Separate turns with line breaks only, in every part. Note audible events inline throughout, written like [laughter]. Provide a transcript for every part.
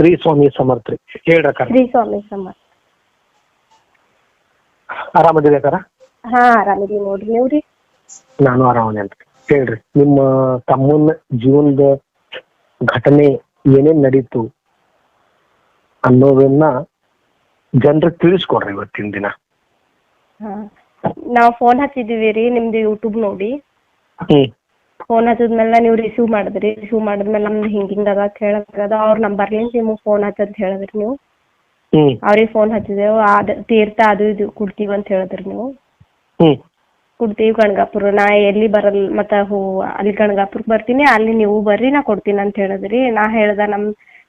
ಶ್ರೀ ಸ್ವಾಮಿ ಸಮರ್ಥ್ರಿ. ಹೇಳ್ರಕ್ಕ
ಶ್ರೀ ಸ್ವಾಮಿ ಸಮ
ಆರಾಮದಿರಿ ಅಕ್ಕಾರ?
ಹಾ ಆರಾಮಿದೀವಿ ನೋಡ್ರಿ. ನೀವ್ರಿ?
ನಾನು ಆರಾಮನೆ ಅಂತ. ಹೇಳ್ರಿ ನಿಮ್ಮ ತಮ್ಮನ ಜೀವನದ ಘಟನೆ ಏನೇನ್ ನಡೀತು ಅನ್ನೋದನ್ನ ಜನರಿಗೆ ತಿಳಿಸ್ಕೊಡ್ರಿ ಇವತ್ತಿನ ದಿನ.
ಹಾ ನಾವ್ ಫೋನ್ ಹಚ್ಚಿದೀವಿ ರೀ ನಿಮ್ದು ಯೂಟ್ಯೂಬ್ ನೋಡಿ.
ಹ್ಮ್.
ಫೋನ್ ಹಚ್ಚಿದ್ಮೇಲೆ ನೀವು ರಿಸೀವ್ ಮಾಡಿದ್ರಿ ರಿಸೀವ್ ಮಾಡಿದ್ಮೇಲೆ ನಮ್ದು ಹಿಂಗ ಹಿಂಗ ಅದ ಕೇಳಕ್ಕದ ಅವ್ರ ನಂಬರ್ಲಿಂದ ನಿಮ್ಗೆ ಫೋನ್ ಹಚ್ಚಂತ ಹೇಳಿದ್ರಿ ನೀವು.
ಹ್ಮ್.
ಅವ್ರಿಗೆ ಫೋನ್ ಹಚ್ಚಿದೆವು ಅದ ತೀರ್ಥ ಅದು ಇದು ಕೊಡ್ತೀವಿ ಅಂತ ಹೇಳಿದ್ರಿ ನೀವು.
ಹ್ಮ್.
ಕೊಡ್ತೀವಿ ಗಣಗಾಪುರ ನಾ ಎಲ್ಲಿ ಬರಲ್ ಮತ್ತ ಹೂ ಅಲ್ಲಿ ಗಣಗಾಪುರಕ್ಕೆ ಬರ್ತೀನಿ ಅಲ್ಲಿ ನೀವು ಬರ್ರಿ ನಾ ಕೊಡ್ತೀನಿ ಅಂತ ಹೇಳಿದ್ರಿ. ನಾ ಹೇಳ್ದೆ ನಮ್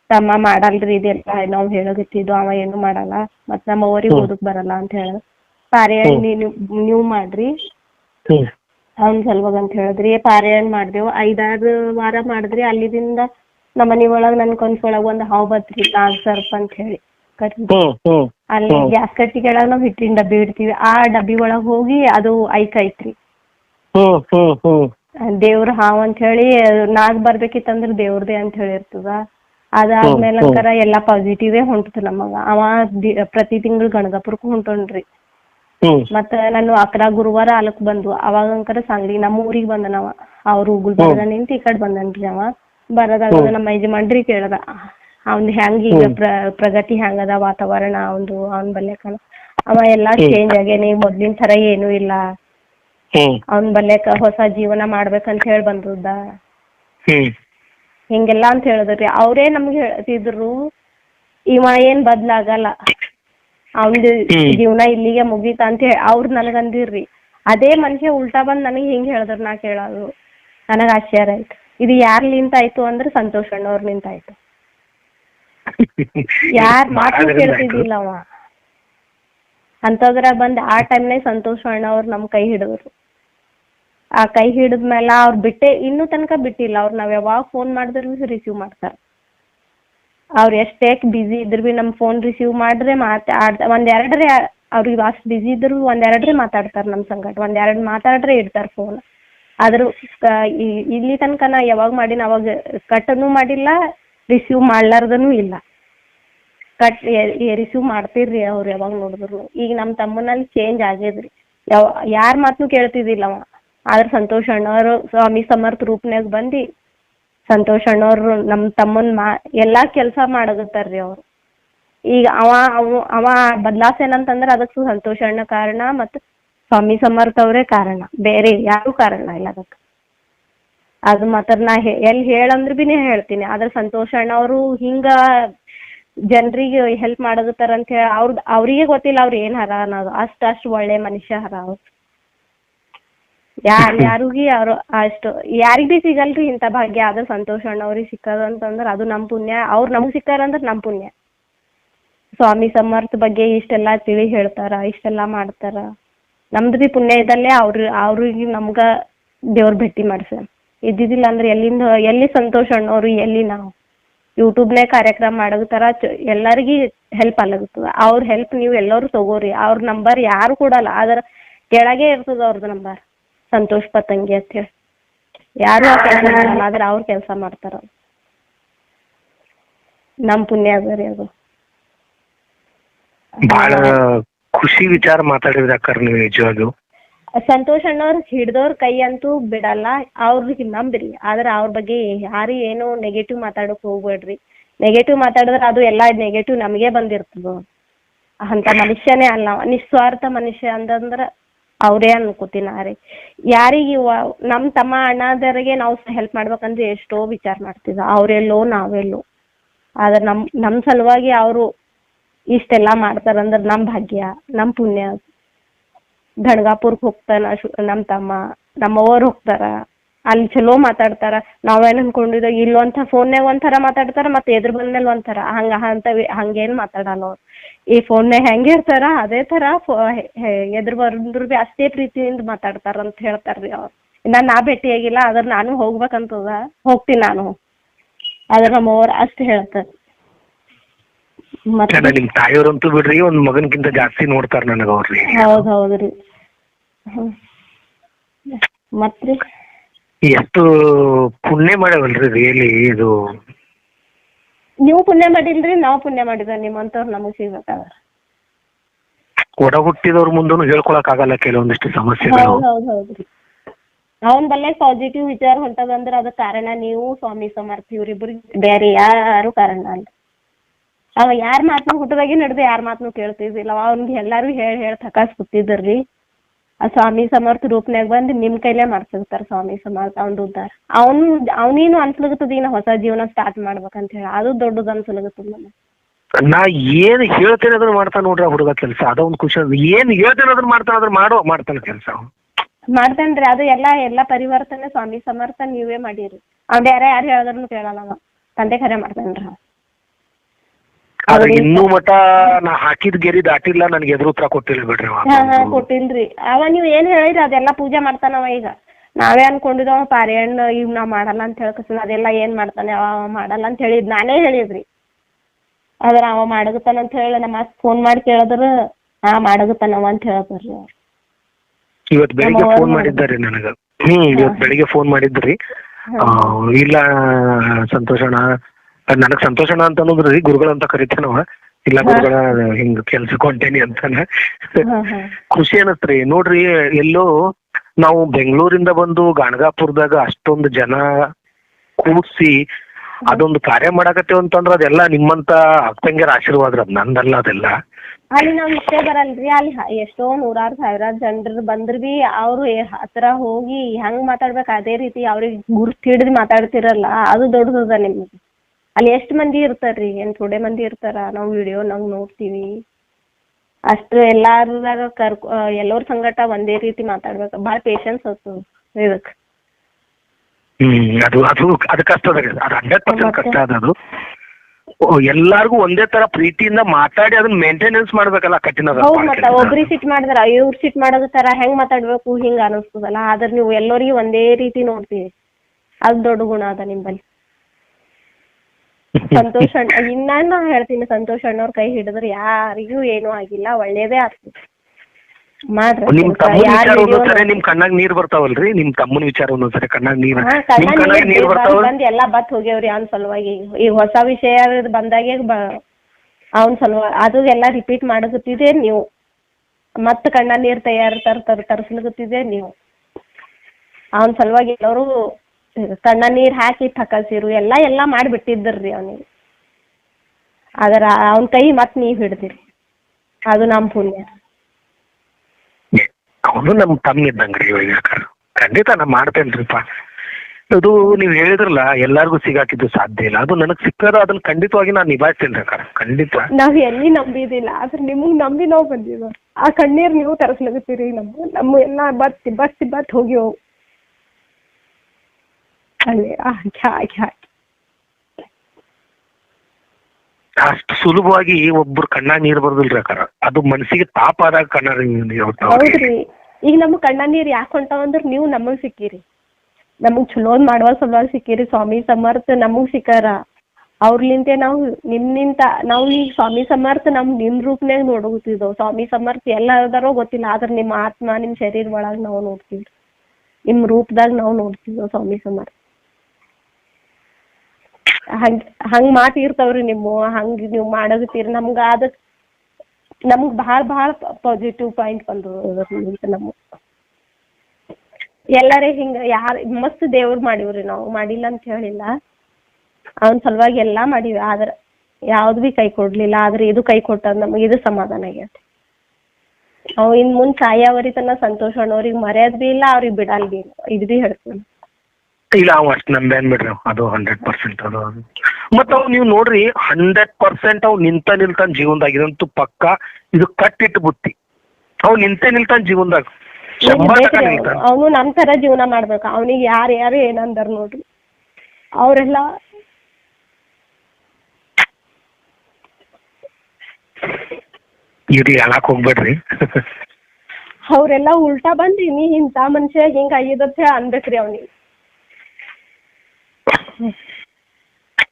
ತಮ್ಮ ಮಾಡಲ್ರಿ ಇದೆಲ್ಲ ನಾವ್ ಹೇಳೋಗತ್ತಿದ್ದು ಅವ ಏನು ಮಾಡಲ್ಲ ಮತ್ತೆ ನಮ್ಮ ಅವ್ರಿಗೆ ಓದಕ್ ಬರಲ್ಲ ಅಂತ ಹೇಳ. ಸಾರಿ ನೀವು ನೀವು ಮಾಡ್ರಿ.
ಹ್ಮ್.
ಅವ್ನ ಸಲುವಾಗಿ ಅಂತ ಹೇಳಿದ್ರಿ. ಪಾರಾಯಣ ಮಾಡ್ದೆವು. ಐದಾರು ವಾರ ಮಾಡಿದ್ರಿ. ಅಲ್ಲಿದಿಂದ ನಮ್ಮ ಮನಿ ಒಳಗ್ ನನ್ ಕನ್ಸ್ ಒಳಗ್ ಒಂದ್ ಹಾವು ಬತ್ರಿ ನಾಗ್ ಸರ್ಪ್ ಅಂತ ಹೇಳಿ. ಅಲ್ಲಿ ಗ್ಯಾಸ್ ಕಟ್ಟಿ ಕೆಳಗ್ ನಾವ್ ಹಿಟ್ಟಿನ ಡಬ್ಬಿ ಇಡ್ತೀವಿ. ಆ ಡಬ್ಬಿ ಒಳಗ್ ಹೋಗಿ ಅದು
ಐಕೈತ್ರಿ
ದೇವ್ರ ಹಾವ್ ಅಂತ ಹೇಳಿ ನಾಗ್ ಬರ್ಬೇಕಿತ್ತಂದ್ರ ದೇವ್ರದೇ ಅಂತ ಹೇಳಿ ಇರ್ತದ ಅದಾದ್ಮೇಲೆ ಅಂಕರ ಎಲ್ಲಾ ಪಾಸಿಟಿವ್ ಹೊಂಟದ ನಮಗ ಅವ ಪ್ರತಿ ತಿಂಗಳು ಗಣಗಪುರಕ್ಕೂ ಹೊಂಟೋನ್ರಿ. ಮತ್ತ ನಾನು ಅಕ್ರ ಗುರುವಾರ ಅಲಕ್ ಬಂದು ಅವಾಗ ಅಂಕರ ಸಾಂಗ್ಲಿ ನಮ್ಮ ಊರಿಗೆ ಬಂದನವ ಅವ್ರು ಗುಲ್ಬರ್ಗ ನಿಂತ ಈ ಕಡೆ ಬಂದನ್ರಿ ಅವ. ಬರದಾಗ ನಮ್ಮ ಯಜಮಾನ್ರಿ ಕೇಳದ. ಅವ್ನ್ ಹೆಂಗ್ ಈಗ ಪ್ರ- ಪ್ರಗತಿ ಹೆಂಗದ ವಾತಾವರಣ ಅವಂದು ಅವ್ನ್ ಬಲ್ಯಕನ. ಅವ ಎಲ್ಲಾ ಚೇಂಜ್ ಆಗ್ಯಾನಿ. ಮೊದ್ಲಿನ ತರ ಏನು ಇಲ್ಲ. ಅವ್ನ್ ಬಲ್ಯಕ ಹೊಸ ಜೀವನ ಮಾಡ್ಬೇಕಂತ ಹೇಳಿ ಬಂದದ್ದ.
ಹ್ಮ್.
ಹಿಂಗೆಲ್ಲಾ ಅಂತ ಹೇಳಿದ್ರಿ. ಅವ್ರೇ ನಮ್ಗೆ ಹೇಳ್ತಿದ್ರು ಇವ ಏನ್ ಬದ್ಲಾಗಲ್ಲ. ಅವಂದು ಜೀವನ ಇಲ್ಲಿಗೆ ಮುಗೀತ ಅಂತ ಹೇಳಿ ಅವ್ರು ನನಗಂದಿರ್ರಿ ಅದೇ ಮನುಷ್ಯ ಉಲ್ಟಾ ಬಂದ್ ನನಗ್ ಹಿಂಗ್ ಹೇಳಿದ್ರ ನಾ ಕೇಳೋದು. ನನಗ್ ಆಶ್ಚರ್ಯ ಆಯ್ತು. ಇದು ಯಾರ್ಲಿಂತ ಆಯ್ತು ಅಂದ್ರೆ ಸಂತೋಷ್ ಅಣ್ಣವ್ರಲಿಂತ ಆಯ್ತು. [laughs] ಯಾರ್ ಮಾತು ಕೇಳ್ತಿದ್ದಿಲ್ಲ ಅವ. ಅಂತದ್ರ ಬಂದ್ ಆ ಟೈಮ್ನಾಗ ಸಂತೋಷ್ ಅಣ್ಣವ್ರು ನಮ್ ಕೈ ಹಿಡಿದ್ರು. ಆ ಕೈ ಹಿಡಿದ್ಮೇಲೆ ಅವ್ರು ಬಿಟ್ಟೆ ಇನ್ನೂ ತನಕ ಬಿಟ್ಟಿಲ್ಲ. ಅವ್ರು ನಾವ್ ಯಾವಾಗ ಫೋನ್ ಮಾಡಿದ್ರು ರಿಸೀವ್ ಮಾಡ್ತಾರ. ಅವ್ರು ಎಷ್ಟೇ ಬಿಜಿ ಇದ್ರು ಬಿ ನಮ್ ಫೋನ್ ರಿಸೀವ್ ಮಾಡಿದ್ರೆ ಮಾತಾ ಒಂದ ಎರಡರ ಅವ್ರಿಗೆ ಅಷ್ಟ್ ಬಿಸಿ ಇದ್ರು ಒಂದ್ ಎರಡರೆ ಮಾತಾಡ್ತಾರ ನಮ್ ಸಂಗಟ ಒಂದೆರಡು ಎರಡ್ ಮಾತಾಡ್ರೆ ಇಡ್ತಾರ ಫೋನ್ ಆದ್ರ ಇಲ್ಲಿ ತನಕ ನಾ ಯಾವಾಗ ಮಾಡಿನ ಅವಾಗ ಕಟ್ಟನು ಮಾಡಿಲ್ಲ ರಿಸೀವ್ ಮಾಡ್ಲಾರ್ದನು ಇಲ್ಲ. ಕಟ್ ರಿಸೀವ್ ಮಾಡ್ತಿರ್ರಿ ಅವ್ರು ಯಾವಾಗ ನೋಡಿದ್ರು ಈಗ ನಮ್ಮ ತಮ್ಮನಲ್ಲಿ ಚೇಂಜ್ ಆಗೇದ್ರಿ ಯಾವ, ಯಾರ ಮಾತನು ಕೇಳ್ತಿದ್ದಿಲ್ಲ ಅವ ಆದ್ರೆ ಸಂತೋಷ್ ಅಣ್ಣವರು ಸ್ವಾಮಿ ಸಮರ್ಥ ರೂಪನ್ಯಾಗ ಬಂದು ಸಂತೋಷ್ ಅಣ್ಣವ್ರು ನಮ್ಮ ತಮ್ಮನ್ ಮಾ, ಎಲ್ಲಾ ಕೆಲಸ ಮಾಡಗತ್ತಾರ್ರಿ ಅವ್ರು. ಈಗ ಅವ ಅವ ಅವ ಬದ್ಲಾಸೇನಂತಂದ್ರ ಅದಕ್ಕೂ ಸಂತೋಷ್ ಅಣ್ಣ ಕಾರಣ ಮತ್ತು ಸ್ವಾಮಿ ಸಮರ್ಥ ಅವರೇ ಕಾರಣ. ಬೇರೆ ಯಾರು ಕಾರಣ ಇಲ್ಲ ಅದಕ್ಕೆ ಅದು ಮಾತ್ರ ನಾ ಎಲ್ಲಿ ಹೇಳಂದ್ರ ಬಿ ಹೇಳ್ತೀನಿ. ಆದ್ರ ಸಂತೋಷ್ ಅಣ್ಣ ಅವರು ಹಿಂಗ ಜನರಿಗೆ ಹೆಲ್ಪ್ ಮಾಡಗತ್ತಾರ ಅಂತ ಹೇಳಿ ಅವ್ರದ್, ಅವ್ರಿಗೆ ಗೊತ್ತಿಲ್ಲ ಅವ್ರು ಏನ್ ಹರ ಅನ್ನೋದು. ಅಷ್ಟ್ ಅಷ್ಟ್ ಒಳ್ಳೆ ಮನುಷ್ಯ ಹರ ಅವ್ರು. ಯಾರ್, ಯಾರಿಗಿ ಅವ್ರು ಅಷ್ಟು, ಯಾರಿಗ್ ಸಿಗಲ್ರಿ ಇಂತ ಭಾಗ್ಯ. ಅದ ಸಂತೋಷ ಅಣ್ಣವ್ರಿಗೆ ಸಿಕ್ಕದ ಅಂತಂದ್ರ ಅದು ನಮ್ ಪುಣ್ಯ. ಅವ್ರ ನಮ್ಗ್ ಸಿಕ್ಕಾರ ಅಂದ್ರ ನಮ್ ಪುಣ್ಯ. ಸ್ವಾಮಿ ಸಮರ್ಥ ಬಗ್ಗೆ ಇಷ್ಟೆಲ್ಲಾ ತಿಳಿ ಹೇಳ್ತಾರ, ಇಷ್ಟೆಲ್ಲಾ ಮಾಡ್ತಾರ. ನಮ್ದು ಬಿ ಪುಣ್ಯ ಇದ್ದಲ್ಲೇ ಅವ್ರ, ಅವ್ರಿಗೆ ನಮ್ಗ ದೇವ್ರ ಭೇಟಿ ಮಾಡ್ಸ. ಇದ್ದಿದ್ದಿಲ್ಲ ಅಂದ್ರೆ ಎಲ್ಲಿಂದ, ಎಲ್ಲಿ ಸಂತೋಷ್ ಅಣ್ಣವ್ರು, ಎಲ್ಲಿ ನಾವು. ಯೂಟ್ಯೂಬ್ನೇ ಕಾರ್ಯಕ್ರಮ ಮಾಡೋ ತರ ಎಲ್ಲರಿಗಿ ಹೆಲ್ಪ್ ಆಗ್ಲಾಗತ್ತದ ಅವ್ರ ಹೆಲ್ಪ್ ನೀವು ಎಲ್ಲರೂ ತಗೋರಿ. ಅವ್ರ ನಂಬರ್ ಯಾರು ಕೊಡಲ್ಲ. ಆದ್ರ ಕೆಳಗೆ ಇರ್ತದ ಅವ್ರದ್ದು ನಂಬರ್ ಸಂತೋಷ್ ಪತಂಗಿ ಅಂತ ಹೇಳಿ. ಯಾರು ಆ ಕೆಲಸ ಮಾಡಲ್ಲ ಆದ್ರೆ ಅವ್ರ ಕೆಲಸ ಮಾಡ್ತಾರ. ನಮ್ ಪುಣ್ಯ ಅದ ರೀ ಅದು.
ಬಹಳ ಖುಷಿ ವಿಚಾರ ಮಾತಾಡಿದ್ರ ಅಕ್ಕ ನೀವು ನಿಜವಾಗ್ಲು.
ಸಂತೋಷ್ ಅಣ್ಣವ್ರ ಹಿಡ್ದವ್ರ ಕೈ ಅಂತೂ ಬಿಡಲ್ಲ ಅವ್ರಿಗೆ ನಂಬ್ರಿ ಆದ್ರೆ ಅವ್ರ ಬಗ್ಗೆ ಯಾರು ಏನು ನೆಗೆಟಿವ್ ಮಾತಾಡಕ್ ಹೋಗ್ಬೇಡ್ರಿ. ನೆಗೆಟಿವ್ ಮಾತಾಡಿದ್ರೆ ಅದು ಎಲ್ಲಾ ನೆಗೆಟಿವ್ ನಮಗೆ ಬಂದಿರ್ತದ. ಅಂತ ಮನುಷ್ಯನೇ ಅಲ್ಲ ನಿಸ್ವಾರ್ಥ ಮನುಷ್ಯ ಅಂತಂದ್ರ ಅವ್ರೇ ಅನ್ಕೋತೀನಿ ರೀ ಯಾರಿಗೆ ನಮ್ ತಮ್ಮ ಅಣ್ಣದರಿಗೆ ನಾವು ಹೆಲ್ಪ್ ಮಾಡ್ಬೇಕಂದ್ರೆ ಎಷ್ಟೋ ವಿಚಾರ ಮಾಡ್ತಿದ್ದ. ಅವ್ರೆಲ್ಲೋ, ನಾವೆಲ್ಲೋ. ಆದ್ರೆ ನಮ್ ನಮ್ ಸಲುವಾಗಿ ಅವರು ಇಷ್ಟೆಲ್ಲಾ ಮಾಡ್ತಾರಂದ್ರ ನಮ್ ಭಾಗ್ಯ, ನಮ್ ಪುಣ್ಯ. ಗಣಗಾಪುರ್ಕ್ ಹೋಗ್ತಾನ ನಮ್ ತಮ್ಮ ನಮ್ಮವ್ರು ಹೋಗ್ತಾರ. ಅಲ್ಲಿ ಚಲೋ ಮಾತಾಡ್ತಾರ. ನಾವೇನ್ ಅನ್ಕೊಂಡಿದ್ದ ಇಲ್ಲೊಂಥ ಫೋನ್ಯಾಗ ಒಂಥರ ಮಾತಾಡ್ತಾರ ಮತ್ತೆ ಎದುರು ಬಂದ್ಮೇಲೆ ಒಂಥರ. ಹಂಗ ಅಂತ ಹಂಗೇನ್ ಮಾತಾಡಲ್ಲ ಅವ್ರು. ಈ ಫೋನ್ನಾಗ ಹೆಂಗೆ ಇರ್ತಾರ ಅದೇ ತರ ಎದುರು ಬಂದ್ರು ಬಿ ಅಷ್ಟೇ ಪ್ರೀತಿಯಿಂದ ಮಾತಾಡ್ತಾರ ಅಂತ ಹೇಳ್ತಾರ್ರಿ ಅವ್ರು. ಇನ್ನು ನಾ ಭೇಟಿಯಾಗಿಲ್ಲ ಆದ್ರ ನಾನು ಹೋಗ್ಬೇಕಂತದ. ಹೋಗ್ತೀನಿ ನಾನು. ಆದ್ರ ನಮ್ಮವ್ರು ಅಷ್ಟು ಹೇಳ್ತಾರ. ಮತ್ತೆ
ನಿಮ್ ತಾಯಿಯವ್ರಂತೂ ಬಿಡ್ರಿ ಒಂದ್ ಮಗನ್ಕಿಂತ ಜಾಸ್ತಿ ನೋಡ್ತಾರ ನನಗ ಅವ್ರಿ.
ಹೌದ್ ಹೌದ್ರಿ. ಮತ್ರಿ
ಎಷ್ಟು ಪುಣ್ಯ ಮಾಡ್ಯಾವಲ್ರಿ ರಿಯಲಿ ಇದು?
ನೀವು ಪುಣ್ಯ ಮಾಡಿಲ್ರಿ ನಾವು ಪುಣ್ಯ ಮಾಡಿದ ನಿಮ್ಮಂತವ್ರು ನಮಗ್ ಸಿಗ್ಬೇಕಾದ್ರ.
ಒಡ ಹುಟ್ಟಿದವ್ರ ಮುಂದೂ ಹೇಳ್ಕೊಳಕ್ ಆಗಲ್ಲ ಕೆಲವೊಂದಿಷ್ಟು ಸಮಸ್ಯೆಗಳು.
ಹೌದ್ ಹೌದ್ ಹೌದ್ರಿ. ಅವನ್ ಬಲ್ಲೆ ಪಾಸಿಟಿವ್ ವಿಚಾರ ಹೊಂಟದಂದ್ರ ಅದ ಕಾರಣ ನೀವು ಸ್ವಾಮಿ ಸಮರ್ಥಿ ಇವ್ರಿಬ್ರಿಗೆ ಬೇರೆ ಯಾರು ಕಾರಣ ಅಲ್ಲ ಅವ ಯಾರ ಮಾತನ್ನ ಹುಟ್ಟದಾಗಿ ನಡೆದು ಯಾರ ಮಾತನ್ನು ಕೇಳ್ತಿದ್ದಿಲ್ಲ. ಅವ್ನಿಗೆ ಎಲ್ಲಾರು ಹೇಳಿ ಹೇಳಿ ತಕಾಸ್ ಕೂತಿದ್ರಿ ಆ ಸ್ವಾಮಿ ಸಮರ್ಥ ರೂಪನ್ಯಾಗ ಬಂದ್ ನಿಮ್ ಕೈಲೇ ಮಾಡ್ಸಿರ್ತಾರ ಸ್ವಾಮಿ ಸಮರ್ಥ ಅವ್ನ ಉದ್ದಾರ. ಅವ್ನು ಅವನೇನು ಅನ್ಸ್ಲಗತ್ತದ ಈಗ ಹೊಸ ಜೀವನ ಸ್ಟಾರ್ಟ್ ಮಾಡ್ಬೇಕಂತ ಹೇಳಿ. ಅದು ದೊಡ್ಡದು ಅನ್ಸ್ಲಗತ್ತದ ನನಗೆ
ನಾ ಏನ್ ಹೇಳ್ತೇನೆ ಅದನ್ನ ಮಾಡ್ತಾನ ನೋಡ್ರಿ ಹುಡುಗ ಕೆಲಸ. ಅದೊಂದು ಖುಷಿ ಅದ ಏನ್ ಹೇಳ್ತೇನೆ ಅದನ್ನ ಮಾಡ್ತಾನ ಅದನ್ನ ಮಾಡೋ ಮಾಡ್ತಾನ ಕೆಲಸ
ಮಾಡ್ತಾನ್ರಿ ಅದು ಎಲ್ಲಾ ಎಲ್ಲಾ ಪರಿವರ್ತನೆ ಸ್ವಾಮಿ ಸಮರ್ಥ ನೀವೇ ಮಾಡಿರಿ. ಅವ್ನ ಯಾರ ಯಾರು ಹೇಳಿದ್ರು ಕೇಳಲ್ಲ ಅವ. ತಂದೆ ಕರೆ ಮಾಡ್ತೇನ್ರಿ
ಆದ್ರೆ ಇನ್ನೂ ಮಟ್ಟ ನಾ ಹಾಕಿದ ಗೆರಿ ದಾಟಿಲ್ಲ ನನ್ಗೆ ಎದುರು ಉತ್ತರ ಕೊಟ್ಟಿಲ್ಲ ಬಿಡ್ರಿ ಅವ.
ಹಾ ಹಾ ಕೊಟ್ಟಿಲ್ರಿ ಅವ ನೀವ್ ಏನ್ ಹೇಳಿರಿ ಅದೆಲ್ಲ ಪೂಜೆ ಮಾಡ್ತಾನವ ಈಗ. ನಾವೇ ಅನ್ಕೊಂಡಿದ್ದವ ಹಣ್ಣು ಇವ್ ನಾವ್ ಮಾಡಲ್ಲ ಅಂತ ಹೇಳ್ಕಸ ಅದೆಲ್ಲ ಏನ್ ಮಾಡ್ತಾನೆ ಅವ ಅವ ಮಾಡಲ್ಲ ಅಂತ ಹೇಳಿದ್. ನಾನೇ ಹೇಳಿದ್ರಿ. ಆದ್ರ ಅವ ಮಾಡಗತ್ತಾನ ಅಂತ ಹೇಳಿ ನಮ್ಮ ಫೋನ್ ಮಾಡಿ ಕೇಳಿದ್ರ ಹಾ ಮಾಡಗತ್ತಾನವ ಅಂತ ಹೇಳ್ತಾರ್ರಿ ಅವ್ರು.
ಇವತ್ ಬೆಳಿಗ್ಗೆ
ನಮ್ಮ
ಫೋನ್ ಮಾಡಿದ್ದಾರೆ ನನಗ. ಹ್ಮ್ ಇವತ್ ಬೆಳಿಗ್ಗೆ ಫೋನ್ ಮಾಡಿದ್ರಿ. ಆ, ಇಲ್ಲ ಸಂತೋಷಣ ನನಗ್ ಸಂತೋಷಣ ಅಂತ ಅನ್ನೋದ್ರಿ ಗುರುಗಳಂತ ನಾವ. ಇಲ್ಲ ಗುರುಗಳ ಹಿಂಗ್ ಕೆಲ್ಸಕ್ಕೆ ಹೊಂಟೇನಿ ಅಂತಾನೆ. ಖುಷಿ ಅನಸ್ತ್ರಿ ನೋಡ್ರಿ ಎಲ್ಲೋ ನಾವು ಬೆಂಗಳೂರಿಂದ ಬಂದು ಗಾಣಗಾಪುರದಾಗ ಅಷ್ಟೊಂದು ಜನ ಕೂಡ್ಸಿ ಅದೊಂದು ಕಾರ್ಯ ಮಾಡಾಕತ್ತೇವ್ ಅಂತಂದ್ರ ಅದೆಲ್ಲ ನಿಮ್ಮಂತ ಅಕ್ಕಂಗ್ಯರ ಆಶೀರ್ವಾದ ಅದ್ ನಂದಲ್ಲ ಅದೆಲ್ಲ.
ಅಲ್ಲಿ ನಾವು ಇಷ್ಟೇ ಬರಲ್ರಿ. ಅಲ್ಲಿ ಎಷ್ಟೋ ನೂರಾರು ಸಾವಿರಾರು ಜನರು ಬಂದ್ರ ಬಿ ಅವ್ರು ಹತ್ರ ಹೋಗಿ ಹೆಂಗ್ ಮಾತಾಡ್ಬೇಕು? ಅದೇ ರೀತಿ ಅವ್ರಿಗೆ ಗುರ್ತ್ ಹಿಡಿದು ಮಾತಾಡ್ತಿರಲ್ಲ. ಅದು ದೊಡ್ಡದದ ನಿಮ್ಗೆ ಅಲ್ಲಿ ಎಷ್ಟ್ ಮಂದಿ ಇರ್ತಾರ್ರಿ? ಏನ್ ಥೋಡೆ ಮಂದಿ ಇರ್ತಾರ? ನಾವು ವಿಡಿಯೋ ನಂಗ್ ನೋಡ್ತೀವಿ. ಅಷ್ಟು ಎಲ್ಲಾರ್ದಾಗ ಕರ್ಕೊ ಎಲ್ಲರ ಸಂಗಟ ಒಂದೇ ರೀತಿ ಮಾತಾಡ್ಬೇಕು. ಭಾಳ ಪೇಷನ್ಸ್ ಅದು
ಹ್ಮ್ ಅದು ಅದು ಅದು ಕಷ್ಟ ಅದ ಅದು ಹಂಡ್ರೆಡ್ ಪರ್ಸೆಂಟ್ ಕಷ್ಟ ಅದ ಅದು. ಎಲ್ಲಾರ್ಗು ಒಂದೇ ತರ ಪ್ರೀತಿಯಿಂದ ಮಾತಾಡಿ ಅದನ್ನ ಮೇಂಟೆನೆನ್ಸ್ ಮಾಡ್ಬೇಕಲ್ಲ ಕಠಿಣ ಅದ
ಹೌದ್
ಭಾಳ
ಮತ್ತ ಒಬ್ರಿಗೆ ಸಿಟ್ ಮಾಡಿದ್ರ ಇವ್ರ ಸಿಟ್ ಮಾಡೋದತ್ತಾರ ಹೆಂಗ್ ಮಾತಾಡ್ಬೇಕು ಹಿಂಗ ಅನಿಸ್ತದಲ್ಲ. ಆದ್ರ ನೀವು ಎಲ್ಲರಿಗೂ ಒಂದೇ ರೀತಿ ನೋಡ್ತೀವಿ. ಅದ್ ದೊಡ್ಡ ಗುಣ ಅದ ನಿಮ್ಮಲ್ಲಿ ಸಂತೋಷ್ ಅಣ್ಣ ಇನ್ನ ಹೇಳ್ತೀನಿ ಸಂತೋಷ್ ಅಣ್ಣವ್ರ ಕೈ ಹಿಡಿದ್ರೆ ಯಾರಿಗೂ ಏನೂ ಆಗಿಲ್ಲ ಒಳ್ಳೇದೇ ಆಗ್ತದೆ. ಮಾಡ್ರಿ
ನಿಮ್. ತಮ್ಮನ ವಿಚಾರ ಒಂದೊಂದ್ಸರಿ ನಿಮ್ ಕಣ್ಣಾಗ್ ನೀರ್ ಬರ್ತಾವಲ್ರಿ? ನಿಮ್ ತಮ್ಮನ ವಿಚಾರ ಒಂದೊಂದ್ಸರಿ ಕಣ್ಣಾಗ ನೀರ್
ಹಾ,
ನಿಮ್
ಕಣ್ಣ ನೀರ್
ನೀರ್
ಬಂದ್
ಬರ್ತಾವ
ಬಂದ್ ಎಲ್ಲಾ ಬತ್ ಹೋಗ್ಯಾವ್ರಿ ಅವ್ನ ಸಲುವಾಗಿ. ಈ ಹೊಸ ವಿಷಯ ಬಂದಾಗೆ ಬ ಅವ್ನ ಸಲುವಾಗಿ ಅದು ಎಲ್ಲಾ ರಿಪೀಟ್ ಮಾಡಕತ್ತಿದೆ ನೀವು. ಮತ್ತ ಕಣ್ಣ ನೀರ್ ತಯಾರ ತರ್ ತರ್ ತರ್ಸ್ಲಿಕತ್ತಿದೆ ನೀವು. ಅವನ ಸಲುವಾಗಿ ಎಲ್ಲರೂ ಕಣ್ಣ ನೀರ್ ಹಾಕಿ ತಕಸಿರು ಎಲ್ಲ ಎಲ್ಲ ಮಾಡಿಬಿಟ್ಟಿದ್ದರ್ರಿ ಅವನಿಗೆ. ಆದ್ರ ಅವನ ಕೈ ಮತ್ ನೀವ್ ಹಿಡ್ದಿರಿ. ಅದು ನಮ್ ಪುಣ್ಯ.
ಅವನು ನಮ್ ತಮ್ಮ ಇದ್ದಂಗ್ರಿ ಇವಾಗ ಖಂಡಿತ ನಾ ಮಾಡ್ತೇನ್ರಿಪ್ಪ. ಅದು ನೀವ್ ಹೇಳಿದ್ರಲ್ಲ ಎಲ್ಲಾರ್ಗು ಸಿಗಾಕಿದ್ದು ಸಾಧ್ಯ ಇಲ್ಲ. ಅದು ನನಗ್ ಸಿಕ್ಕದ ಅದನ್ನ ಖಂಡಿತವಾಗಿ ನಾನ್ ನಿಭಾಯಿಸ್ತೇನ್ರಿ ಅಕ್ಕ ಖಂಡಿತ.
ನಾವ್ ಎಲ್ಲಿ ನಂಬಿದಿಲ್ಲ ಆದ್ರೆ ನಿಮಗ್ ನಂಬಿ ನಾವ್ ಬಂದಿವ ಆ ಕಣ್ಣೀರ್ ನೀವು ತರಸ್ಲಗತ್ತೀರಿ ನಮ್ಮ ನಮ್ಮ ಎಲ್ಲಾ ಬತ್ತಿ ಬತ್ತಿ ಬತ್ ಹೋಗ್ಯವು
ಅಷ್ಟು ಸುಲಭವಾಗಿ ಒಬ್ಬರು ಕಣ್ಣ ನೀರ್ ಬರ್ದಿಲ್ರಿ ಅಕ್ಕಾರ ಅದು ಮನಸ್ಸಿಗೆ ತಾಪ ಆದಾಗ ಕಣ್ಣ
ಹೌದ್ರಿ. ಈಗ ನಮ್ಗ್ ಕಣ್ಣ ನೀರ್ ಯಾಕೆ ಹೊಂಟಾವ ಅಂದ್ರ ನೀವು ನಮಗ್ ಸಿಕ್ಕಿರಿ. ನಮಗ್ ಚಲೋ ಮಾಡುವ ಸಲುವಾಗಿ ಸಿಕ್ಕಿರಿ. ಸ್ವಾಮಿ ಸಮರ್ಥ ನಮಗ್ ಸಿಕ್ಕಾರ. ಅವ್ರಲಿಂತೆ ನಾವು ನಿಮ್ನಿಂತ ನಾವು ಈಗ ಸ್ವಾಮಿ ಸಮರ್ಥ ನಮ್ ನಿಮ್ ರೂಪನ್ಯಾಗ ನೋಡುತ್ತಿದ್ದೆವು ಸ್ವಾಮಿ ಸಮರ್ಥ ಎಲ್ಲ ಅದಾರೋ ಗೊತ್ತಿಲ್ಲ. ಆದ್ರೆ ನಿಮ್ಮ ಆತ್ಮ ನಿಮ್ ಶರೀರ ಒಳಗ್ ನಾವು ನೋಡ್ತೀವಿ ನಿಮ್ ರೂಪದಾಗ ನಾವು ನೋಡ್ತಿದ್ದೆವು ಸ್ವಾಮಿ ಸಮರ್ಥ. ಹಂಗ್ ಹಂಗ್ ಮಾತ್ ಇರ್ತಾವ್ರಿ ನಿಮ್ಮ ಹಂಗ್ ನೀವು ಮಾಡಕತ್ತೀರಿ. ನಮ್ಗ ಅದ ನಮ್ಗ್ ಭಾಳ ಭಾಳ ಪಾಸಿಟಿವ್ ಪಾಯಿಂಟ್ ಬಂದು ನಮ್ಮ ಎಲ್ಲರೇ ಹಿಂಗ ಯಾರ, ಮಸ್ತ್ ದೇವ್ರ ಮಾಡಿವ್ರಿ ನಾವು. ಮಾಡಿಲ್ಲ ಅಂತ ಹೇಳಿಲ್ಲ. ಅವನ್ ಸಲುವಾಗಿ ಎಲ್ಲಾ ಮಾಡಿವಿ, ಆದ್ರ ಯಾವ್ದು ಬಿ ಕೈ ಕೊಡ್ಲಿಲ್ಲ, ಆದ್ರೆ ಇದು ಕೈ ಕೊಟ್ಟದ್ ನಮಗೆ ಇದು ಸಮಾಧಾನ ಆಗೈತಿ ಅವ್ ಇನ್ ಮುಂದ್ ಸಾಯಾವರಿ ತನ ಸಂತೋಷ ಅಣ್ಣವ್ರಿಗೆ ಮರ್ಯಾದ್ ಬಿ ಇಲ್ಲ, ಅವ್ರಿಗೆ ಬಿಡಲ್ ಬಿ ಇಲ್ಲ. ಇದು ಬಿ ಹೇಳ್ತೀನಿ.
ಇಲ್ಲ ಅವ್ ಅಷ್ಟ್ ನಂಬೆ ಬಿಡ್ರಿ ಅವ್. ಅದು ಹಂಡ್ರೆಡ್ ಪರ್ಸೆಂಟ್ ಅದು ಅದು. ಮತ್ತ ಅವ್ ನೀವು ನೋಡ್ರಿ ಹಂಡ್ರೆಡ್ ಪರ್ಸೆಂಟ್ ಅವ್ ನಿಂತ ನಿಲ್ತಾನ ಜೀವನದಾಗ ಇದಂತೂ ಪಕ್ಕ ಇದು ಕಟ್ಟಿಟ್ಟು ಬುತ್ತಿ. ಅವ್ ನಿಂತೆ ನಿಲ್ತಾನ ಜೀವನದಾಗ. ಶಂಬರ್ ಟಕ ನಿಲ್ತಾನ.
ಅವನು ನಮ್ ತರ ಜೀವನ ಮಾಡ್ಬೇಕು. ಅವನಿಗೆ ಯಾರು ಯಾರು ಏನಂದಾರ ನೋಡ್ರಿ. ಅವರೆಲ್ಲ
ಇವ್ರಿ ಹೇಳಕ್ ಹೋಗ್ಬೇಡ್ರಿ. [laughs]
ಅವರೆಲ್ಲ ಉಲ್ಟಾ ಬಂದ್ರಿ ನೀ ಇಂತ ಮನುಷ್ಯ ಹಿಂಗ ಆಗಿದತ್ ಹೇಳಿ ಅನ್ಬೇಕ್ರಿ ಅವ್ನಿಗೆ.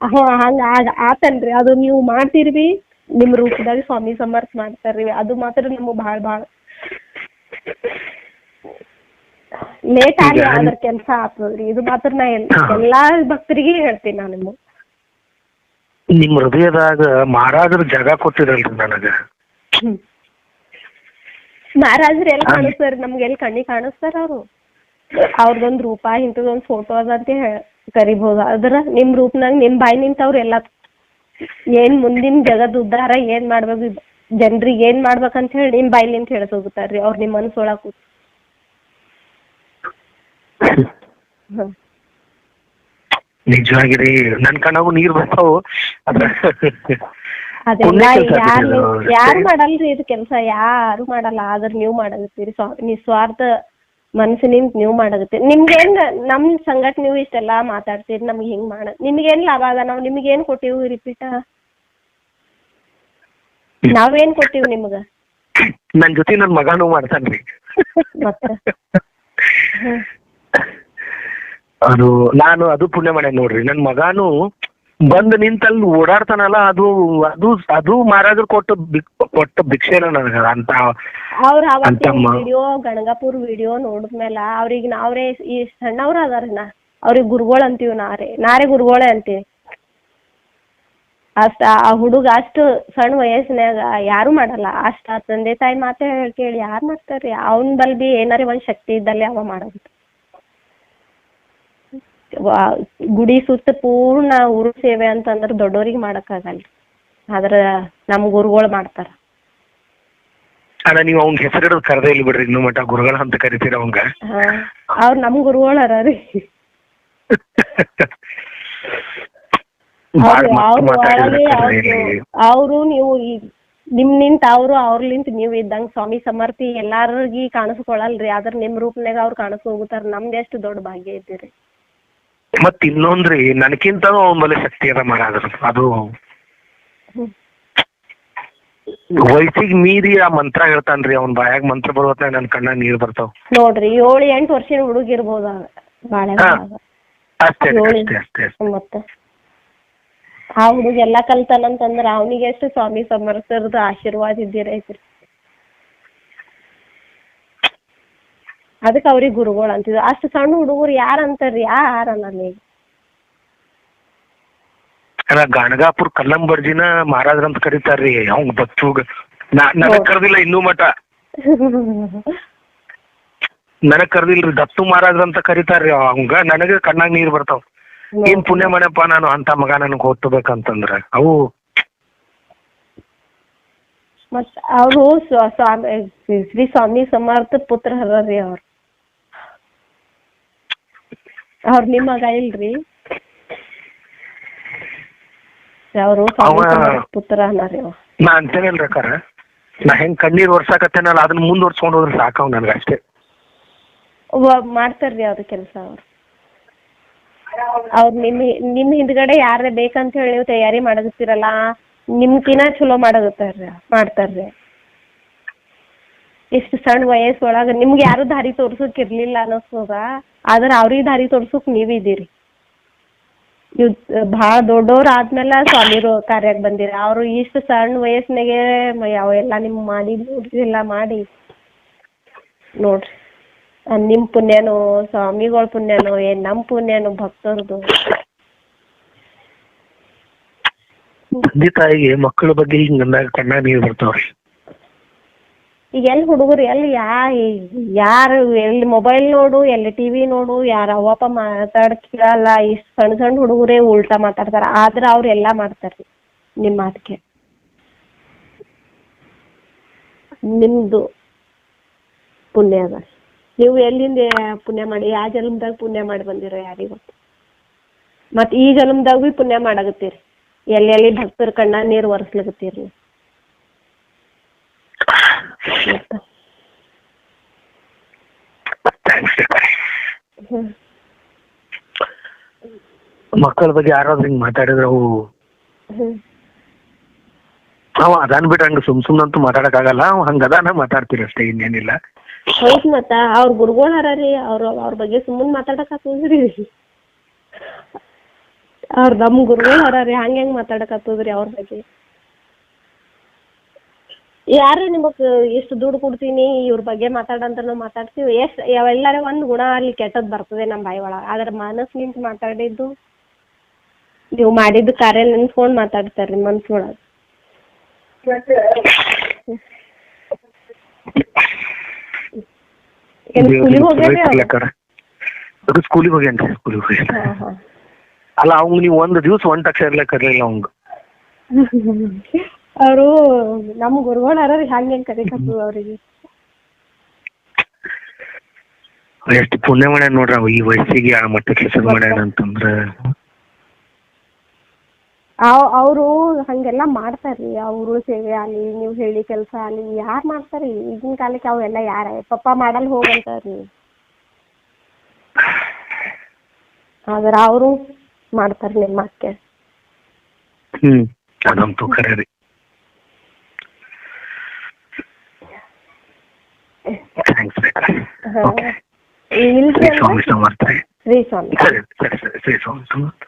ಹಾ ಹಂಗ ಆಗ ಆತನ್ರಿ. ಅದು ನೀವು ಮಾಡ್ತೀರಿ ಬಿ ನಿಮ್ ರೂಪದಾಗ ಸ್ವಾಮಿ ಸಮರ್ಥ ಮಾಡ್ತಾರ್ರಿ. ಅದು ಮಾತ್ರ ನಮಗೆ ಭಾಳ ಭಾಳ ಲೇಟ್ ಆಗಿ ಅದ್ರ ಕೆಲಸ ಆಗ್ತದ್ರಿ ಇದು ಮಾತ್ರ ನಾ ಎಲ್ಲಾ ಭಕ್ತರಿಗೆ ಹೇಳ್ತೀನಿ ನಾನು ನಿಮ್ಗೆ.
ನಿಮ್ಮ ಹೃದಯದಾಗ ಮಹಾರಾಜರ ಜಾಗ ಕೊಟ್ಟಿರಲ್ರಿ ನನಗ.
ಮಹಾರಾಜ್ರು ಎಲ್ಲಿ. ಕಾಣಿಸ್ತಾರ? ನಮ್ಗೆ ಎಲ್ಲಿ ಕಣ್ಣಿಗೆ ಕಾಣಿಸ್ತಾರ ಅವರು? ಅವ್ರದೊಂದ್ ರೂಪ ಇಂಥದೊಂದ್ ಫೋಟೋ ಅದ ಅಂತ ಹೇ- ಕರಿಬೋದು? ಆದ್ರ ನಿಮ್ ರೂಪ್ನಾಗ ನಿಮ್ ಬಾಯಿ ನಿಂತವ್ರ ಎಲ್ಲ ಏನ್ ಮುಂದಿನ ಜಗದ ಉದ್ಧಾರ ಏನ್ ಮಾಡ್ಬೇಕು ಜನ್ರಿಗೆ ಏನ್ ಮಾಡ್ಬೇಕಂತ ಹೇಳಿ ನಿಮ್ ಬಾಯಿ ನಿಂತ ಹೇಳ್ಸ್ ಹೋಗುತ್ತಾರ್ರಿ ಅವ್ರ ನಿಮ್ ಒಳಗ ಕೂತ್.
ನಿಜವಾಗಿರಿ ನನ್ ಕಣ್ಣಾಗೂ ನೀರ್ ಬರ್ತಾವು.
ಅದೆಲ್ಲ
ಕೆಲ್ಸ
ಯಾರು ಯಾರು ಮಾಡಲ್ರಿ ಇದು ಕೆಲಸ? ಯಾರು ಮಾಡಲ್ಲ. ಆದ್ರ ನೀವ್ ಮಾಡಗತ್ತೀರಿ ಸ್ವಾ ನಿಸ್ವಾರ್ಥ ಮನಸ್ಸಿನಿಂದ ನೀವ್ ಮಾಡಗತ್ತೀರಿ ನಿಮ್ಗೇನ್ ನಮ್ ಸಂಗಟ್ ನೀವು ಇಷ್ಟೆಲ್ಲಾ ಮಾತಾಡ್ತೀರಿ ನಮ್ಗೆ ಹಿಂಗ್ ಮಾಡ ನಿಮ್ಗೇನ್ ಲಾಭ ಅದ? ನಾವ್ ನಿಮ್ಗೇನ್ ಕೊಟ್ಟಿವಿ ರಿಪೀಟ್ ನಾವೇನ್ ಕೊಟ್ಟಿವಿ ನಿಮ್ಗ?
ನನ್ ಜೊತೆ ನನ್ ಮಗಾನು ಮಾಡ್ತಾನ್ರಿ
ಮತ್ತ?
ಅದು ನಾನು ಅದು ಪುಣ್ಯ ಮಾಡ್ಯಾನ ನೋಡ್ರಿ. ನನ್ ಮಗಾನು ಬಂದ್ ನಿಂತಲ್ಲಿ ಓಡಾಡ್ತಾನಲ್ಲ ಅದು ಅದು ಅದು ಮಹಾರಾಜರು ಕೊಟ್ಟ ಕೊಟ್ಟ ಭಿಕ್ಷೆನ ನನಗ ಅಂತ
ಅವ್ರ ವಿಡಿಯೋ ಗಣಗಾಪುರ್ ವಿಡಿಯೋ ನೋಡಿದ್ಮೇಲ ಅವ್ರಿಗೆ ನಾವ್ರೇ ಈ ಸಣ್ಣವ್ರ ಅದಾರ ನಾ ಅವ್ರಿಗೆ ಗುರುಗಳು ಅಂತೀವಿ ನಾರೇ ನಾರೇ ಗುರುಗಳೇ ಅಂತೀವಿ. ಅಷ್ಟ ಆ ಹುಡುಗ ಅಷ್ಟು ಸಣ್ಣ ವಯಸ್ಸಿನಾಗ ಯಾರು ಮಾಡಲ್ಲ ಅಷ್ಟ ತಂದೆ ತಾಯಿ ಮಾತೇ ಕೇಳಿ ಯಾರು ಮಾಡ್ತಾರ್ರಿ? ಅವನ್ ಬಲ್ ಬಿ ಏನಾರೇ ಒಂದ್ ಶಕ್ತಿ ಇದ್ದಲ್ಲಿ ಅವ ಮಾಡೋದು ಗುಡಿ ಸುತ್ತ ಪೂರ್ಣ ಊರು ಸೇವೆ ಅಂತಂದ್ರ ದೊಡ್ಡೋರಿಗೆ ಮಾಡಕ್ಕಾಗಲ್ರಿ ಆದ್ರ ನಮ್ ಗುರುಗಳು ಮಾಡ್ತಾರ.
ಅಣ್ಣ ನೀವು ಅವ್ನ ಹೆಸರಿಡೋದು ಕರೆದೇ ಇಲ್ಲ ಬಿಡ್ರಿ ಇನ್ನು ಮಟ್ಟ ಗುರುಗಳ ಅಂತ ಕರಿತೀರ ಅವಂಗ?
ಅವ್ರ ನಮ್ ಗುರುಗಳು ಅರಾರಿ. ರೀ ಅವ್ರು ಅವ್ರು ನೀವು ಈ- ನಿಮ್ ನಿಂತ ಅವ್ರು ಅವ್ರಲಿಂತ ನೀವ್ ಇದ್ದಂಗ ಸ್ವಾಮಿ ಸಮರ್ಥಿ ಎಲ್ಲಾರ್ಗಿ ಕಾಣಿಸ್ಕೊಳಲ್ರಿ ಆದ್ರ ನಿಮ್ ರೂಪನ್ಯಾಗ ಅವ್ರು ಕಾಣಿಸ್ ಹೋಗ್ತಾರ ನಮ್ದ್ ಎಷ್ಟು ದೊಡ್ಡ ಭಾಗ್ಯ ಐತಿರಿ.
ಮತ್ ಇನ್ನೊಂದ್ರಿ ನನಕಿಂತನೂ ಅವನ ಮೇಲೆ ಶಕ್ತಿ ಅದ ಮಾಡಾದ್ರ ಅದು. ವಯಸ್ಸಿಗೆ ಮೀರಿ ಆ ಮಂತ್ರ ಹೇಳ್ತಾನ್ರಿ ಅವ್ನ ಬಾಯಾಗ ಮಂತ್ರ ಬರುವತ್ತ ನನ್ ಕಣ್ಣ ನೀರ್ ಬರ್ತಾವ
ನೋಡ್ರಿ ಏಳು ಎಂಟು ವರ್ಷದ ಹುಡುಗ ಇರ್ಬೋದ ಬಾಳೆ
ಹಾ. ಅಷ್ಟೇ
ಏಳು.
ಅಷ್ಟೇ ಅಷ್ಟೇ ಅಷ್ಟೇ
ಮತ್ತ ಆ ಹುಡುಗ ಎಲ್ಲಾ ಕಲ್ತಾನಂತಂದ್ರ ಅವನಿಗೆ ಎಷ್ಟು ಸ್ವಾಮಿ ಸಮರ್ಥರದ ಆಶೀರ್ವಾದ ಇದ್ದಿರೈತ್ರಿ ಅದಕ್ಕ ಅವ್ರಿಗೆ ಗುರುಗಳು ಅಂತಿದ್ರು. ಅಷ್ಟು ಸಣ್ಣ ಹುಡುಗರು ಯಾರು ಅಂತಾರ್ರಿ ಯಾರ್ ಅನ್ನಲ್ಲ ಈಗ
ಅಲ್ಲ ಗಾಣಗಾಪುರ್ ಕಲ್ಲಂಬರ್ಜಿನ ಮಹಾರಾಜ್ರ ಅಂತ ಕರೀತಾರ್ರಿ. ಅವ್ನ್ ಬಚ್ಚುಗ. ನಾ ನನಗ್. ಕರ್ದಿಲ್ಲ ಇನ್ನೂ ಮಠ. ನನಗ್ ಕರ್ದಿಲ್ರಿ ದತ್ತು ಮಹಾರಾಜ್ರ ಅಂತ ಕರೀತಾರ್ರಿ. ಅವಂಗ ನನಗ ಕಣ್ಣಾಗ ನೀರ್ ಬರ್ತಾವ. ಏನ್ ಪುಣ್ಯ ಮನೆಪ್ಪ ನಾನು? ಅಂತ ಮಗ ನನಗ್ ಓದ್ಬೇಕಂತಂದ್ರ ಅವು
ಮತ್ ಅವರು ಸ್ವಾಮಿ ಶ್ರೀ ಸ್ವಾಮಿ ಸಮರ್ಥ ಪುತ್ರ ಹರ್ರಿ ಅವ್ರು. ಅವ್ರ ನಿಮ್ಮ ಮಗ ಇಲ್ರಿ? ಅವರು ಪುತ್ರ ಅನ್ನಾರಿ ಅವ
ನಾ ಅಂತೇನಿಲ್ರಿ ಅಕ್ಕಾರ. ನಾ ಹೆಂಗ್ ಕಣ್ಣೀರ್ ಒರ್ಸಾಕತ್ತೇನಲ್ಲ ಅದನ್ನ ಮುಂದುವರ್ಸ್ಕೊಂಡ್ ಹೋದ್ರೆ ಸಾಕವ್ ನನ್ಗ ಅಷ್ಟೇ.
ಮಾಡ್ತಾರ್ರಿ ಅವ್ರ ಕೆಲಸ ಅವ್ರು. ಅವ್ರ ನಿಮ್ ನಿಮ್ ಹಿಂದ್ಗಡೆ ಯಾರೇ ಬೇಕಂತ ಹೇಳಿ ನೀವು ತಯಾರಿ ಮಾಡಕತ್ತೀರಲ್ಲ ನಿಮ್ಕಿನ ಚಲೋ ಮಾಡಕತ್ತಾರ್ರಿ ಮಾಡ್ತಾರ್ರಿ. ಇಷ್ಟು ಸಣ್ಣ ವಯಸ್ಸೊಳಗ ನಿಮ್ಗೆ ಯಾರು ದಾರಿ ತೋರ್ಸಕ್ ಇರ್ಲಿಲ್ಲ ಅನ್ನಿಸ್ತದ ಆದ್ರ ಅವ್ರಿಗೆ ದಾರಿ ತೋರ್ಸಕ್ ನೀವ್ ಇದೀರಿ. ಇವ್ ಭಾಳ ದೊಡ್ಡವ್ರ ಆದ್ಮೇಲೆ ಸ್ವಾಮಿರು ಕಾರ್ಯಕ್ ಬಂದಿರ. ಅವ್ರು ಇಷ್ಟು ಸಣ್ಣ ವಯಸ್ಸಿನಾಗೆ ಅವೆಲ್ಲ ನಿಮ್ ಮಾಡಿ ಎಲ್ಲ ಮಾಡಿ ನೋಡ್ರಿ. ನಿಮ್ ಪುಣ್ಯನೋ, ಸ್ವಾಮಿಗಳ ಪುಣ್ಯನೋ ಏನ್ ನಮ್ ಪುಣ್ಯನೋ, ಭಕ್ತರದು.
ತಂದೆ ತಾಯಿಗೆ ಮಕ್ಕಳ ಬಗ್ಗೆ ಹಿಂಗ ಕಣ್ಣ ನೀರು ಬರ್ತಾವ್ರಿ.
ಈಗ ಎಲ್ಲಿ ಹುಡುಗರು ಎಲ್ಲಿ ಯಾ ಯಾರು ಎಲ್ಲಿ ಮೊಬೈಲ್ ನೋಡು, ಎಲ್ಲಿ ಟಿವಿ ನೋಡು, ಯಾರ ಅವಪ್ಪ ಮಾತಾಡ್ ಕೇಳಲ್ಲ ಇಷ್ಟ್ ಸಣ್ಣ ಸಣ್ಣ ಹುಡುಗರೇ ಉಲ್ಟಾ ಮಾತಾಡ್ತಾರ. ಆದ್ರ ಅವ್ರ ಎಲ್ಲಾ ಮಾಡ್ತಾರ್ರಿ ನಿಮ್ ಮಾತಿಗೆ. ನಿಮ್ದು ಪುಣ್ಯ ಅದ. ನೀವು ಎಲ್ಲಿಂದ ಪುಣ್ಯ ಮಾಡಿ ಯಾವ ಜನ್ಮದಾಗ ಪುಣ್ಯ ಮಾಡಿ ಬಂದಿರೋ ಯಾರಿಗೂ? ಮತ್ ಈ ಜನ್ಮದಾಗ ಭೀ ಪುಣ್ಯ ಮಾಡಾಕತ್ತೀರಿ. ಎಲ್ಲೆಲ್ಲಿ ಭಕ್ತರ ಕಣ್ಣ ನೀರ್ ಒರೆಸ್ಲಿಕತ್ತೀರಿ
ಮಕ್ಕಳ ಬಗ್ಗೆ ಯಾರಾದ್ರೂ ಹಿಂಗ್ ಮಾತಾಡಿದ್ರೆ ಅವು ಅವ ಅದನ್ ಬಿಟ್ಟು ಹಂಗ ಸುಮ್ ಸುಮ್ನಂತೂ ಮಾತಾಡಕ್ ಆಗಲ್ಲ ಅವ ಹಂಗ ಅದಾನ ಮಾತಾಡ್ತೀರಿ ಅಷ್ಟೇ ಇನ್ನೇನಿಲ್ಲ.
ಹೌದ್ ಮತ್ತ ಅವ್ರ ಗುರುಗಳು ರೀ ಅವ್ರ ಅವ್ರ ಬಗ್ಗೆ ಸುಮ್ಮನೆ ಮಾತಾಡಕ್ ಹತ್ತದ್ರಿ. ಅವ್ರ ನಮ್ ಗುರುಗಳು ಹಂಗ್ ಹಂಗ ಹೆಂಗ್ ಮಾತಾಡಕ್ ಅವ್ರ ಬಗ್ಗೆ? ಯಾರು ನಿಮಗ್ ಇಷ್ಟು ದುಡ್ಡು ಕೊಡ್ತೀನಿ ಇವ್ರ ಬಗ್ಗೆ ಮಾತಾಡಂತ ನಾವು ಮಾತಾಡ್ತೀವಿ. ಎಷ್ಟ್ ಎಲ್ಲಾರ ಒಂದ್ ಗುಣ ಅಲ್ಲಿ ಕೆಟ್ಟದ್ ಬರ್ತದೆ ನಮ್ ಬಾಯಿ ಒಳಗ. ಆದ್ರ ಮನಸ್ ನಿಂತ್ ಮಾತಾಡಿದ್ದು ನೀವು ಮಾಡಿದ ಕಾರ್ಯ ನೆನ್ಸ್ಕೊಂಡ್ ಮಾತಾಡ್ತಾರ್ರಿ ಮನ್ಸೊಳಗ ಏನ್ ಸ್ಕೂಲಿಗೆ ಹೋಗ್ಯಾರಿ?
ಅದು ಸ್ಕೂಲಿಗೆ ಹೋಗ್ಯಾನ್ರಿ ಸ್ಕೂಲಿಗೆ ಹೋಗಿ
ಹಾ, ಹಾ.
ಅಲ್ಲ ಅವ್ನ್ ನೀವು ಒಂದು ದಿವ್ಸ ಒಂದ್ ಅಕ್ಷರ ಇರ್ಲಕ್ ಕರ್ಲಿಲ್ಲ ಅವಂಗ. [laughs]
ಅವರು ನಮ್ ಗುರುಗಳ ಅರ ಹಂಗ ಹೆಂಗ್ ಕರಿಕತ್ತು ಅವ್ರಿಗೆ.
ಎಷ್ಟು ಪುಣ್ಯ ಮಾಡ್ಯಾನ ನೋಡ್ರಿ ಅವ ಈ ವಯಸ್ಸಿಗೆ ಆ ಮಟ್ಟಕ್ಕೆ ಹೆಸರು ಮಾಡ್ಯಾನ ಅಂತಂದ್ರ.
ಅವರು ಹಂಗೆಲ್ಲ ಮಾಡ್ತಾರ್ರಿ ಅವ್ರು ಸೇವೆ ಆಗ್ಲಿ ನೀವು ಹೇಳಿ ಕೆಲಸ ಆಗ್ಲಿ ಯಾರು ಮಾಡ್ತಾರ್ರಿ? ಈಗಿನ ಕಾಲಕ್ಕೆ ಅವೆಲ್ಲ ಯಾರ ಪಪ್ಪ ಮಾಡಲ್ ಹೋಗಂತಾರ್ರಿ. ಆದ್ರ ಅವರು ಮಾಡ್ತಾರ ನಿಮ್ಮ ಅಕ್ಕೆ
ಹ್ಮ್ ಅದಂತೂ ಖರೆ ರೀ ಥ್ಯಾಂಕ್ಸ್ ರೀ
ಹಾ
ಓಕೆ
ಇಲ್ರಿ
ಶ್ರೀ ಸ್ವಾಮಿ
ಅಂದ್ರೆ
ಸಮರ್ಥ
ಶ್ರೀ ಸ್ವಾಮಿ
ಸರಿ ಸರಿ ಸರಿ ಶ್ರೀ ಸ್ವಾಮಿ ಸಮರ್ಥ